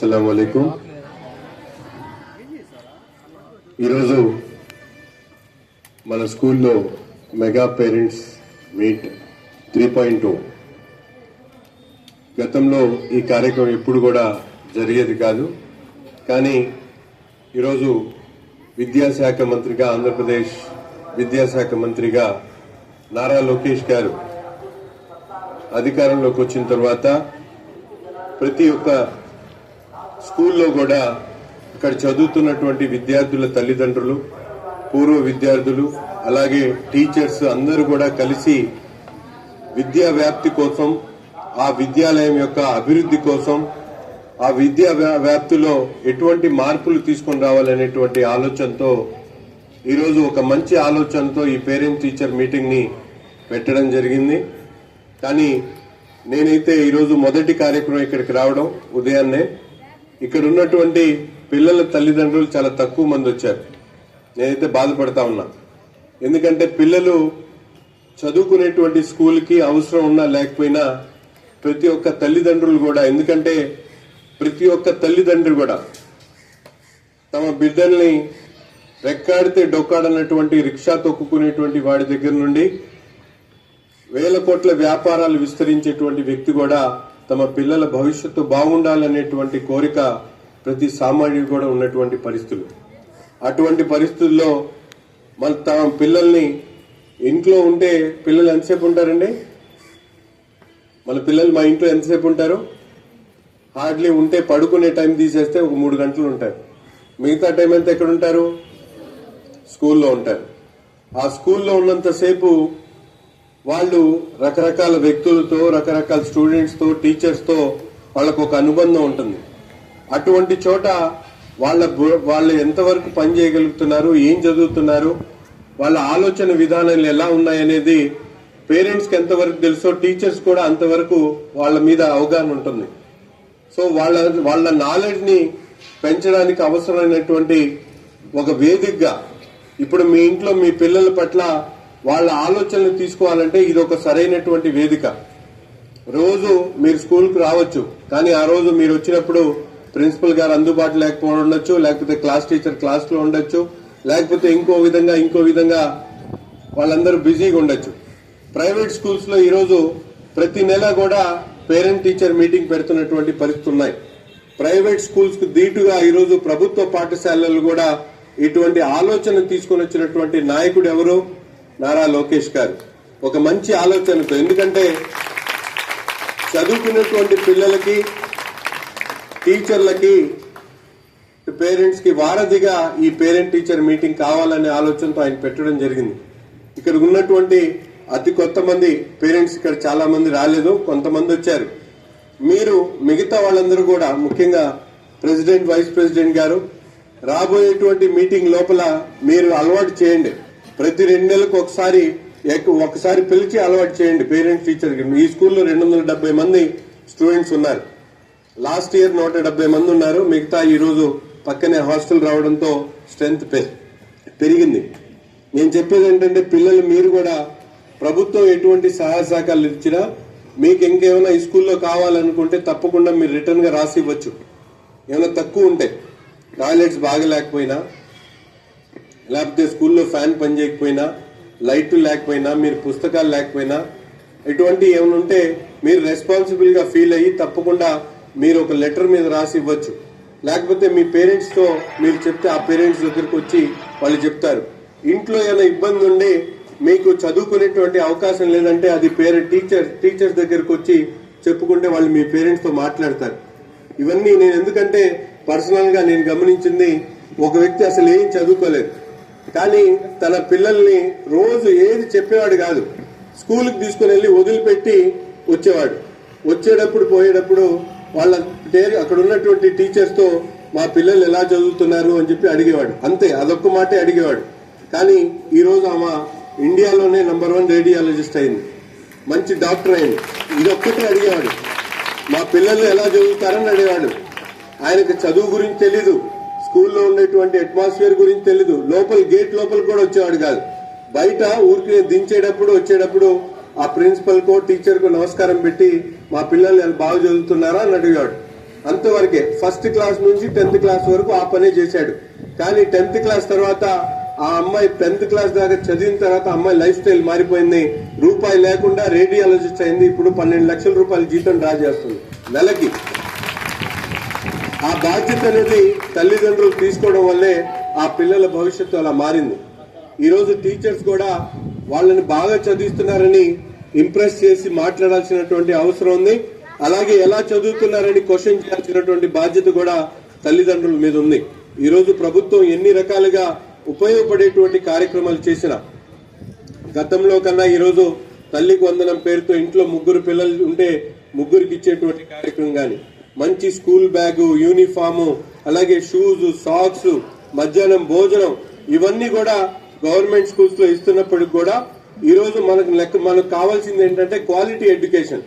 అస్సలం అయికం ఈరోజు మన స్కూల్లో mega parents meet three point two గతంలో ఈ కార్యక్రమం ఎప్పుడు కూడా జరిగేది కాదు. కానీ ఈరోజు విద్యాశాఖ మంత్రిగా ఆంధ్రప్రదేశ్ విద్యాశాఖ మంత్రిగా నారా లోకేష్ గారు అధికారంలోకి వచ్చిన తర్వాత ప్రతి ఒక్క స్కూల్లో కూడా ఇక్కడ చదువుతున్నటువంటి విద్యార్థుల తల్లిదండ్రులు పూర్వ విద్యార్థులు అలాగే టీచర్స్ అందరూ కూడా కలిసి విద్యా వ్యాప్తి కోసం ఆ విద్యాలయం యొక్క అభివృద్ధి కోసం ఆ విద్యా వ్యా- వ్యాప్తిలో ఎటువంటి మార్పులు తీసుకొని రావాలనేటువంటి ఆలోచనతో ఈరోజు ఒక మంచి ఆలోచనతో ఈ పేరెంట్ టీచర్ మీటింగ్ని పెట్టడం జరిగింది. కానీ నేనైతే ఈరోజు మొదటి కార్యక్రమం ఇక్కడికి రావడం ఉదయాన్నే. ఇక్కడ ఉన్నటువంటి పిల్లల తల్లిదండ్రులు చాలా తక్కువ మంది వచ్చారు. నేనైతే బాధపడతా ఉన్నా. ఎందుకంటే పిల్లలు చదువుకునేటువంటి స్కూల్కి అవసరం ఉన్నా లేకపోయినా ప్రతి ఒక్క తల్లిదండ్రులు కూడా ఎందుకంటే ప్రతి ఒక్క తల్లిదండ్రులు కూడా తమ బిడ్డల్ని రెక్కాడితే డొక్కాడన్నటువంటి రిక్షా తొక్కుకునేటువంటి వాడి దగ్గర నుండి వేల కోట్ల వ్యాపారాలు విస్తరించేటువంటి వ్యక్తి కూడా తమ పిల్లల భవిష్యత్తు బాగుండాలనేటువంటి కోరిక ప్రతి సామాన్యుడు కూడా ఉన్నటువంటి పరిస్థితులు. అటువంటి పరిస్థితుల్లో మన తమ పిల్లల్ని ఇంట్లో ఉంటే పిల్లలు ఎంతసేపు ఉంటారండి? మన పిల్లలు మా ఇంట్లో ఎంతసేపు ఉంటారు? హార్డ్లీ ఉంటే పడుకునే టైం తీసేస్తే ఒక మూడు గంటలు ఉంటారు. మిగతా టైం అంతా ఎక్కడ ఉంటారు? స్కూల్లో ఉంటారు. ఆ స్కూల్లో ఉన్నంతసేపు వాళ్ళు రకరకాల వ్యక్తులతో రకరకాల స్టూడెంట్స్తో టీచర్స్తో వాళ్ళకు ఒక అనుబంధం ఉంటుంది. అటువంటి చోట వాళ్ళ వాళ్ళు ఎంతవరకు పని చేయగలుగుతున్నారు ఏం చదువుతున్నారు వాళ్ళ ఆలోచన విధానాలు ఎలా ఉన్నాయనేది పేరెంట్స్కి ఎంతవరకు తెలుసో టీచర్స్ కూడా అంతవరకు వాళ్ళ మీద అవగాహన ఉంటుంది. సో వాళ్ళ వాళ్ళ నాలెడ్జ్ని పెంచడానికి అవసరమైనటువంటి ఒక వేదికగా ఇప్పుడు మీ ఇంట్లో మీ పిల్లల పట్ల వాళ్ళ ఆలోచనలు తీసుకోవాలంటే ఇది ఒక సరైనటువంటి వేదిక. రోజు మీరు స్కూల్కి రావచ్చు కానీ ఆ రోజు మీరు వచ్చినప్పుడు ప్రిన్సిపల్ గారు అందుబాటులో లేకపోవడం ఉండొచ్చు లేకపోతే క్లాస్ టీచర్ క్లాస్లో ఉండొచ్చు లేకపోతే ఇంకో విధంగా ఇంకో విధంగా వాళ్ళందరూ బిజీగా ఉండొచ్చు. ప్రైవేట్ స్కూల్స్లో ఈరోజు ప్రతి నెల కూడా పేరెంట్ టీచర్ మీటింగ్ పెడుతున్నటువంటి పరిస్థితులు ఉన్నాయి. ప్రైవేట్ స్కూల్స్కు దీటుగా ఈరోజు ప్రభుత్వ పాఠశాలలు కూడా ఇటువంటి ఆలోచన తీసుకొని వచ్చినటువంటి నాయకుడు ఎవరు? నారా లోకేష్ గారు. ఒక మంచి ఆలోచనతో ఎందుకంటే చదువుకున్నటువంటి పిల్లలకి టీచర్లకి పేరెంట్స్కి వారధిగా ఈ పేరెంట్ టీచర్ మీటింగ్ కావాలనే ఆలోచనతో ఆయన పెట్టడం జరిగింది. ఇక్కడ ఉన్నటువంటి అతి కొత్త మంది పేరెంట్స్ ఇక్కడ చాలా మంది రాలేదు కొంతమంది వచ్చారు. మీరు మిగతా వాళ్ళందరూ కూడా ముఖ్యంగా ప్రెసిడెంట్ వైస్ ప్రెసిడెంట్ గారు రాబోయేటువంటి మీటింగ్ లోపల మీరు అలవాటు చేయండి. ప్రతి రెండు నెలలకు ఒకసారి ఒకసారి పిలిచి అలవాటు చేయండి పేరెంట్స్ టీచర్ ఈ స్కూల్లో రెండు వందల డెబ్బై మంది స్టూడెంట్స్ ఉన్నారు. లాస్ట్ ఇయర్ నూట డెబ్బై మంది ఉన్నారు. మిగతా ఈరోజు పక్కనే హాస్టల్ రావడంతో స్ట్రెంత్ పె- పెరిగింది. నేను చెప్పేది ఏంటంటే పిల్లలు మీరు కూడా ప్రభుత్వం ఎటువంటి సహాయ సహకారాలు ఇచ్చినా మీకు ఇంకేమైనా ఈ స్కూల్లో కావాలనుకుంటే తప్పకుండా మీరు రిటర్న్గా రాసి ఇవ్వచ్చు. ఏమైనా తక్కువ ఉంటే టాయిలెట్స్ బాగలేకపోయినా లేకపోతే స్కూల్లో ఫ్యాన్ పనిచేయకపోయినా లైట్లు లేకపోయినా మీరు పుస్తకాలు లేకపోయినా ఇటువంటి ఏమైనా ఉంటే మీరు రెస్పాన్సిబుల్గా ఫీల్ అయ్యి తప్పకుండా మీరు ఒక లెటర్ మీద రాసి ఇవ్వచ్చు. లేకపోతే మీ పేరెంట్స్తో మీరు చెప్తే ఆ పేరెంట్స్ దగ్గరకు వచ్చి వాళ్ళు చెప్తారు. ఇంట్లో ఏమైనా ఇబ్బంది ఉండి మీకు చదువుకునేటువంటి అవకాశం లేదంటే అది పేరెంట్ టీచర్ టీచర్స్ దగ్గరకు వచ్చి చెప్పుకుంటే వాళ్ళు మీ పేరెంట్స్తో మాట్లాడతారు. ఇవన్నీ నేను ఎందుకంటే పర్సనల్గా నేను గమనించింది ఒక వ్యక్తి అసలు ఏం చదువుకోలేదు. కానీ తన పిల్లల్ని రోజు ఏది చెప్పేవాడు కాదు. స్కూల్కి తీసుకుని వెళ్ళి వదిలిపెట్టి వచ్చేవాడు. వచ్చేటప్పుడు పోయేటప్పుడు వాళ్ళ పేరు అక్కడ ఉన్నటువంటి టీచర్స్తో మా పిల్లలు ఎలా చదువుతున్నారు అని చెప్పి అడిగేవాడు. అంతే అదొక్క మాటే అడిగేవాడు. కానీ ఈరోజు ఆమె ఇండియాలోనే నంబర్ వన్ రేడియాలజిస్ట్ అయింది. మంచి డాక్టర్ అయింది. ఇదొక్కటే అడిగేవాడు. మా పిల్లలు ఎలా చదువుతారని అడిగేవాడు. ఆయనకు చదువు గురించి తెలీదు. స్కూల్లో ఉండేటువంటి అట్మాస్ఫియర్ గురించి తెలీదు. లోపల గేట్ లోపల కూడా వచ్చేవాడు కాదు. బయట ఊరికి దించేటప్పుడు వచ్చేటప్పుడు ఆ ప్రిన్సిపల్ కో టీచర్కు నమస్కారం పెట్టి మా పిల్లలు బాగా చదువుతున్నారా? అని అడిగాడు అంతవరకే ఫస్ట్ క్లాస్ నుంచి టెన్త్ క్లాస్ వరకు ఆ పనే చేశాడు. కానీ టెన్త్ క్లాస్ తర్వాత ఆ అమ్మాయి టెన్త్ క్లాస్ దాకా చదివిన తర్వాత అమ్మాయి లైఫ్ స్టైల్ మారిపోయింది. రూపాయి లేకుండా రేడియాలజిస్ట్ అయింది. ఇప్పుడు పన్నెండు లక్షల రూపాయల జీతం డ్రా చేస్తుంది. నెలకి. ఆ బాధ్యత అనేది తల్లిదండ్రులు తీసుకోవడం వల్లే ఆ పిల్లల భవిష్యత్తు అలా మారింది. ఈరోజు టీచర్స్ కూడా వాళ్ళని బాగా చదివిస్తున్నారని ఇంప్రెస్ చేసి మాట్లాడాల్సినటువంటి అవసరం ఉంది. అలాగే ఎలా చదువుతున్నారని క్వశ్చన్ చేయాల్సినటువంటి బాధ్యత కూడా తల్లిదండ్రుల మీద ఉంది. ఈరోజు ప్రభుత్వం ఎన్ని రకాలుగా ఉపయోగపడేటువంటి కార్యక్రమాలు చేసిన గతంలో కన్నా ఈరోజు తల్లికి వందనం పేరుతో ఇంట్లో ముగ్గురు పిల్లలు ఉంటే ముగ్గురికి ఇచ్చేటువంటి కార్యక్రమం కానీ మంచి స్కూల్ బ్యాగు యూనిఫాము అలాగే షూస్ సాక్స్ మధ్యాహ్నం భోజనం ఇవన్నీ కూడా గవర్నమెంట్ స్కూల్స్లో ఇస్తున్నప్పటికి కూడా ఈరోజు మనకు లెక్క మనకు కావాల్సింది ఏంటంటే క్వాలిటీ ఎడ్యుకేషన్.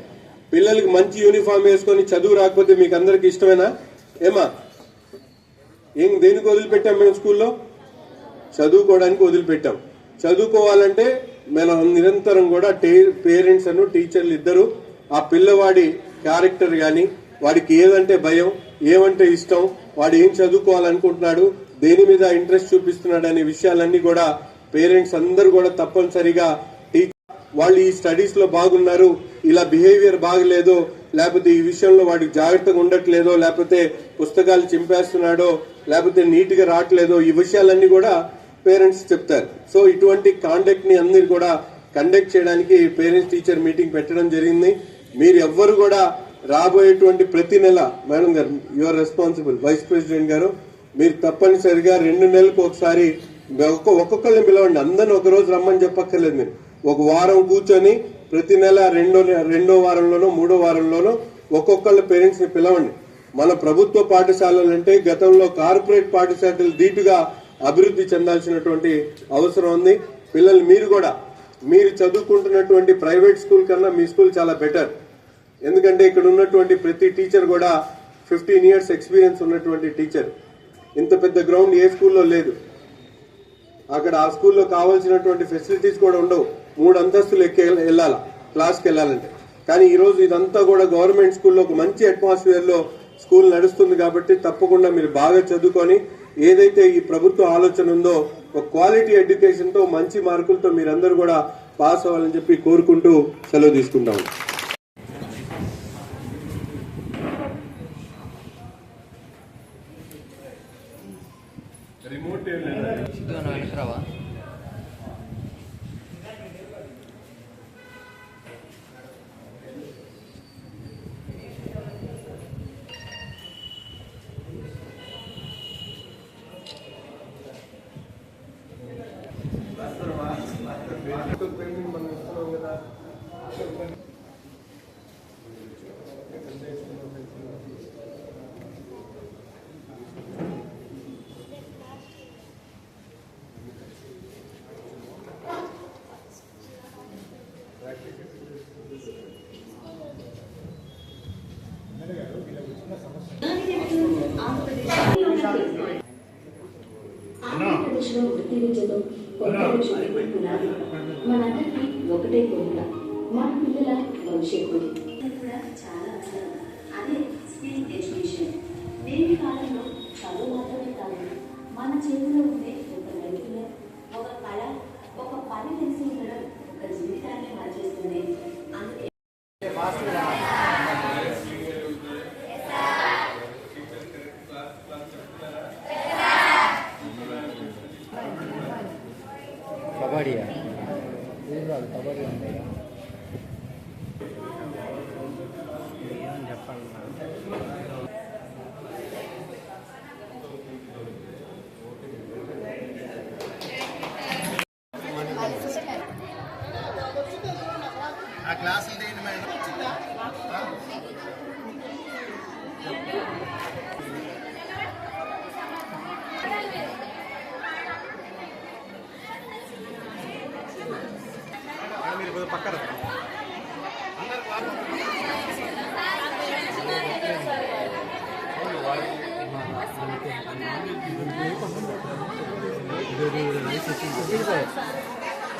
పిల్లలకి మంచి యూనిఫామ్ వేసుకొని చదువు రాకపోతే మీకు అందరికి ఇష్టమేనా? ఏమా? ఏం దేనికి వదిలిపెట్టాం మేము స్కూల్లో? చదువుకోవడానికి వదిలిపెట్టాం. చదువుకోవాలంటే మనం నిరంతరం కూడా పేరెంట్స్ అను టీచర్లు ఇద్దరు ఆ పిల్లవాడి క్యారెక్టర్ కానీ వాడికి ఏదంటే భయం ఏమంటే ఇష్టం వాడు ఏం చదువుకోవాలనుకుంటున్నాడు దేని మీద ఇంట్రెస్ట్ చూపిస్తున్నాడు అనే విషయాలన్నీ కూడా పేరెంట్స్ అందరూ కూడా తప్పనిసరిగా వాళ్ళు ఈ స్టడీస్లో బాగున్నారు ఇలా బిహేవియర్ బాగలేదో లేకపోతే ఈ విషయంలో వాడికి జాగ్రత్తగా ఉండట్లేదో లేకపోతే పుస్తకాలు చింపేస్తున్నాడో లేకపోతే నీట్గా రావట్లేదో ఈ విషయాలన్నీ కూడా పేరెంట్స్ చెప్తారు. సో ఇటువంటి కాండక్ట్ని అందరు కూడా కండక్ట్ చేయడానికి పేరెంట్స్ టీచర్ మీటింగ్ పెట్టడం జరిగింది. మీరు ఎవ్వరు కూడా రాబోయేటువంటి ప్రతి నెల మేడం గారు యువర్ రెస్పాన్సిబుల్ వైస్ ప్రెసిడెంట్ గారు మీరు తప్పనిసరిగా రెండు నెలలకు ఒకసారి ఒక్క ఒక్కొక్కరిని పిలవండి. అందరిని ఒక రోజు రమ్మని చెప్పక్కర్లేదు మీరు. ఒక వారం కూర్చొని ప్రతి నెల రెండో రెండో వారంలోనో మూడో వారంలోనో ఒక్కొక్కళ్ళ పేరెంట్స్ని పిలవండి. మన ప్రభుత్వ పాఠశాలలు అంటే గతంలో కార్పొరేట్ పాఠశాలలు ధీటుగా అభివృద్ధి చెందాల్సినటువంటి అవసరం ఉంది. పిల్లలు మీరు కూడా మీరు చదువుకుంటున్నటువంటి ప్రైవేట్ స్కూల్ కన్నా మీ స్కూల్ చాలా బెటర్. ఎందుకంటే ఇక్కడ ఉన్నటువంటి ప్రతి టీచర్ కూడా ఫిఫ్టీన్ ఇయర్స్ ఎక్స్పీరియన్స్ ఉన్నటువంటి టీచర్. ఇంత పెద్ద గ్రౌండ్ ఏ స్కూల్లో లేదు. అక్కడ ఆ స్కూల్లో కావాల్సినటువంటి ఫెసిలిటీస్ కూడా ఉండవు. మూడు అంతస్తులు ఎక్కి వెళ్ళాలి క్లాస్కి వెళ్ళాలంటే. కానీ ఈరోజు ఇదంతా కూడా గవర్నమెంట్ స్కూల్లో ఒక మంచి అట్మాస్ఫియర్లో స్కూల్ నడుస్తుంది కాబట్టి తప్పకుండా మీరు బాగా చదువుకొని ఏదైతే ఈ ప్రభుత్వ ఆలోచన ఉందో ఒక క్వాలిటీ ఎడ్యుకేషన్తో మంచి మార్కులతో మీరందరూ కూడా పాస్ అవ్వాలని చెప్పి కోరుకుంటూ సెలవు తీసుకుంటాము. విద్యతో కొత్త పునాది మనందరికీ ఒకటే కోరిక. మన పిల్లల భవిష్యత్తు. కూడా చాలా ఆ గ్లాసులు తీయండి మేడం మీరు పక్కన అందరు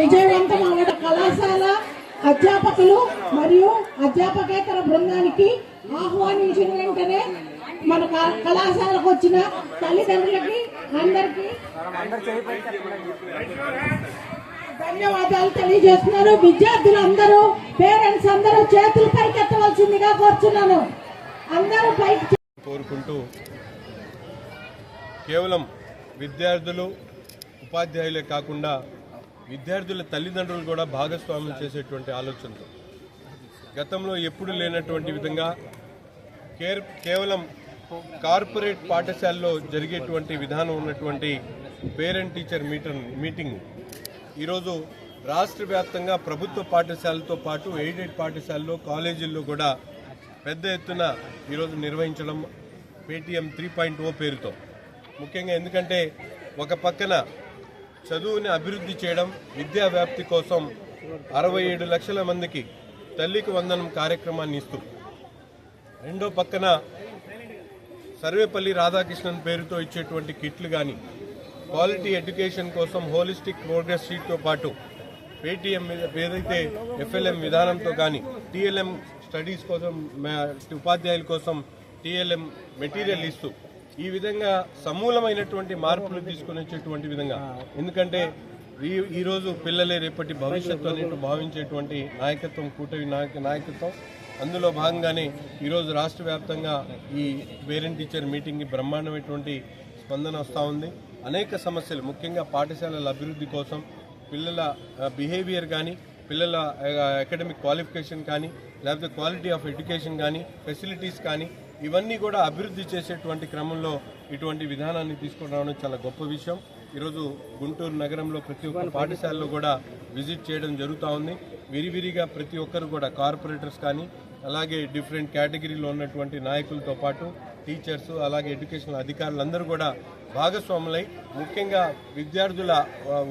విజయవంతం అవడ కళాశాల అధ్యాపకులు మరియు అధ్యాపకేతర బృందానికి ఆహ్వానించిన వెంటనే మన కళాశాలకు వచ్చిన తల్లిదండ్రులకి అందరికి ధన్యవాదాలు తెలియజేస్తున్నారు. విద్యార్థులు అందరూ పేరెంట్స్ అందరూ చేతులు పైకెత్తవలసిందిగా కోరుచున్నాను. అందరూ పైకి కోరుకుంటూ కేవలం విద్యార్థులు ఉపాధ్యాయులే కాకుండా విద్యార్థుల తల్లిదండ్రులు కూడా భాగస్వామ్యం చేసేటువంటి ఆలోచనతో. గతంలో ఎప్పుడు లేనటువంటి విధంగా కేర్ కేవలం కార్పొరేట్ పాఠశాలలో జరిగేటువంటి విధానం ఉన్నటువంటి పేరెంట్ టీచర్ మీటర్ మీటింగ్. ఈరోజు రాష్ట్ర వ్యాప్తంగా ప్రభుత్వ పాఠశాలతో పాటు ఎయిడెడ్ పాఠశాలలో కాలేజీల్లో కూడా పెద్ద ఎత్తున ఈరోజు నిర్వహించడం పేటీఎం త్రీ పాయింట్ ఓ పేరుతో. ముఖ్యంగా ఎందుకంటే ఒక పక్కన చదువుని అభివృద్ధి చేయడం విద్యా వ్యాప్తి కోసం అరవై ఏడు లక్షల మందికి తల్లికి వందనం కార్యక్రమాన్ని ఇస్తూ. రెండో పక్కన సర్వేపల్లి రాధాకృష్ణన్ పేరుతో ఇచ్చేటువంటి కిట్లు కానీ క్వాలిటీ ఎడ్యుకేషన్ కోసం హోలిస్టిక్ ప్రోగ్రెస్ షీట్తో పాటు పేటీఎం మీద ఏదైతే ఎఫ్ఎల్ఎం విధానంతో కానీ టీఎల్ఎం స్టడీస్ కోసం ఉపాధ్యాయుల కోసం టీఎల్ఎం మెటీరియల్ ఇస్తూ ఈ విధంగా సమూలమైనటువంటి మార్పులు తీసుకుని వచ్చేటువంటి విధంగా. ఎందుకంటే ఈ ఈరోజు పిల్లలే రేపటి భవిష్యత్తు అనేట్టు భావించేటువంటి నాయకత్వం కూటమి నాయక నాయకత్వం. అందులో భాగంగానే ఈరోజు రాష్ట్ర వ్యాప్తంగా ఈ పేరెంట్ టీచర్ మీటింగ్కి బ్రహ్మాండమైనటువంటి స్పందన వస్తూ ఉంది. అనేక సమస్యలు ముఖ్యంగా పాఠశాలల అభివృద్ధి కోసం పిల్లల బిహేవియర్ కానీ పిల్లల అకాడమిక్ క్వాలిఫికేషన్ కానీ లేకపోతే క్వాలిటీ ఆఫ్ ఎడ్యుకేషన్ కానీ ఫెసిలిటీస్ కానీ ఇవన్నీ కూడా అభివృద్ధి చేసేటువంటి క్రమంలో ఇటువంటి విధానాన్ని తీసుకుని రావడం చాలా గొప్ప విషయం. ఈరోజు గుంటూరు నగరంలో ప్రతి ఒక్క పాఠశాలలో కూడా విజిట్ చేయడం జరుగుతూ ఉంది. విరివిరిగా ప్రతి ఒక్కరు కూడా కార్పొరేటర్స్ కానీ అలాగే డిఫరెంట్ కేటగిరీలో ఉన్నటువంటి నాయకులతో పాటు టీచర్స్ అలాగే ఎడ్యుకేషన్ అధికారులందరూ కూడా భాగస్వాములై ముఖ్యంగా విద్యార్థుల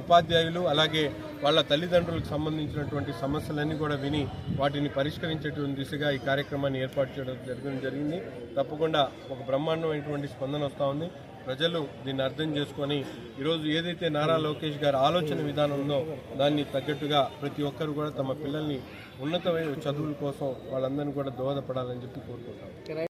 ఉపాధ్యాయులు అలాగే వాళ్ళ తల్లిదండ్రులకు సంబంధించినటువంటి సమస్యలన్నీ కూడా విని వాటిని పరిష్కరించేటువంటి దిశగా ఈ కార్యక్రమాన్ని ఏర్పాటు చేయడం జరగడం జరిగింది. తప్పకుండా ఒక బ్రహ్మాండమైనటువంటి స్పందన వస్తూ ఉంది. ప్రజలు దీన్ని అర్థం చేసుకొని ఈరోజు ఏదైతే నారా లోకేష్ గారి ఆలోచన విధానం ఉందో దాన్ని తగ్గట్టుగా ప్రతి ఒక్కరు కూడా తమ పిల్లల్ని ఉన్నతమైన చదువుల కోసం వాళ్ళందరినీ కూడా దోహదపడాలని చెప్పి కోరుకుంటాం